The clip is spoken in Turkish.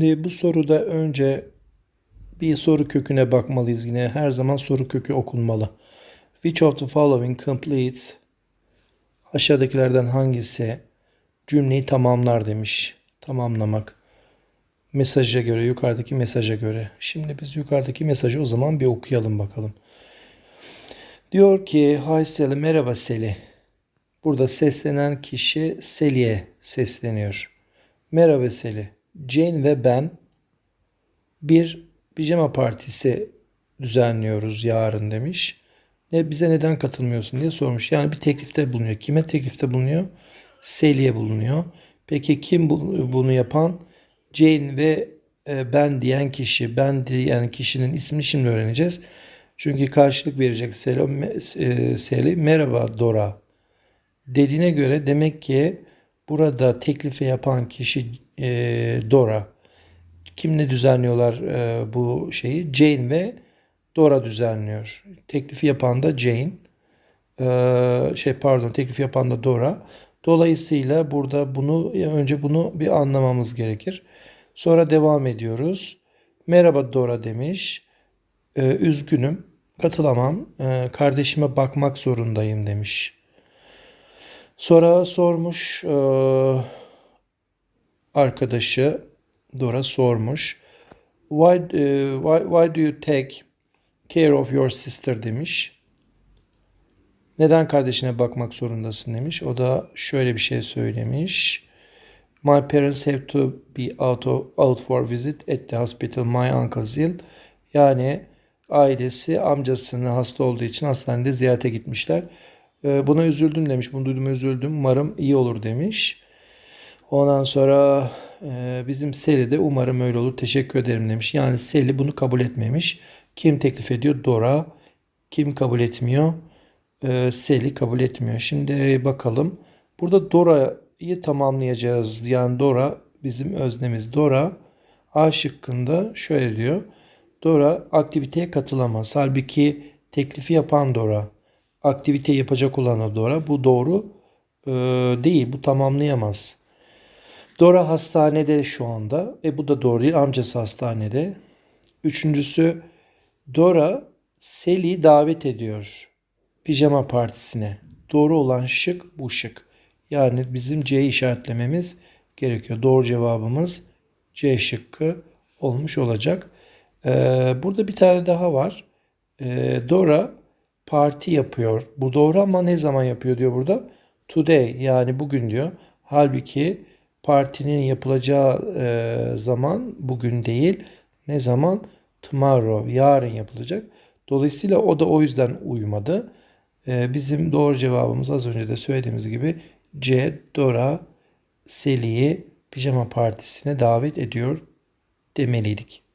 Şimdi bu soruda önce bir soru köküne bakmalıyız yine. Her zaman soru kökü okunmalı. Which of the following completes aşağıdakilerden hangisi cümleyi tamamlar demiş. Tamamlamak. Mesaja göre, yukarıdaki mesaja göre. Şimdi biz yukarıdaki mesajı o zaman bir okuyalım bakalım. Diyor ki, Hi Sally, merhaba Sally. Burada seslenen kişi Sally'e sesleniyor. Merhaba Sally. Jane ve ben bir pijama partisi düzenliyoruz yarın demiş. Ne bize neden katılmıyorsun diye sormuş. Yani bir teklifte bulunuyor. Kime teklifte bulunuyor? Sally'e bulunuyor. Peki kim bu- bunu yapan? Jane ve e, ben diyen kişi. Ben diyen kişinin ismini şimdi öğreneceğiz. Çünkü karşılık verecek. Me- e, Sally merhaba Dora dediğine göre demek ki burada teklifi yapan kişi e, Dora. Kimle düzenliyorlar e, bu şeyi? Jane ve Dora düzenliyor. Teklifi yapan da Jane. E, şey pardon teklifi yapan da Dora. Dolayısıyla burada bunu önce bunu bir anlamamız gerekir. Sonra devam ediyoruz. Merhaba Dora demiş. E, üzgünüm. Katılamam. E, kardeşime bakmak zorundayım demiş. Sonra sormuş e, arkadaşı Dora sormuş. Why, e, why, why do you take care of your sister demiş. Neden kardeşine bakmak zorundasın demiş. O da şöyle bir şey söylemiş. My parents have to be out, of, out for visit at the hospital. My uncle's ill. Yani ailesi amcasının hasta olduğu için hastanede ziyarete gitmişler. Ee, Buna üzüldüm demiş. Bunu duyduğuma üzüldüm. Umarım iyi olur demiş. Ondan sonra e, bizim Seli de umarım öyle olur. Teşekkür ederim demiş. Yani Seli bunu kabul etmemiş. Kim teklif ediyor? Dora. Kim kabul etmiyor? E, Seli kabul etmiyor. Şimdi bakalım. Burada Dora'yı tamamlayacağız. Yani Dora bizim öznemiz. Dora A şıkkında şöyle diyor. Dora aktiviteye katılamaz. Halbuki teklifi yapan Dora. Aktivite yapacak olan o Dora. Bu doğru e, değil. Bu tamamlayamaz. Dora hastanede şu anda. E bu da doğru değil. Amcası hastanede. Üçüncüsü Dora Sally'i davet ediyor. Pijama partisine. Doğru olan şık bu şık. Yani bizim C işaretlememiz gerekiyor. Doğru cevabımız C şıkkı olmuş olacak. Ee, burada bir tane daha var. Ee, Dora parti yapıyor. Bu doğru ama ne zaman yapıyor diyor burada. Today yani bugün diyor. Halbuki partinin yapılacağı e, zaman bugün değil. Ne zaman? Tomorrow. Yarın yapılacak. Dolayısıyla o da o yüzden uymadı. E, bizim doğru cevabımız az önce de söylediğimiz gibi C. Dora Sally'i pijama partisine davet ediyor demeliydik.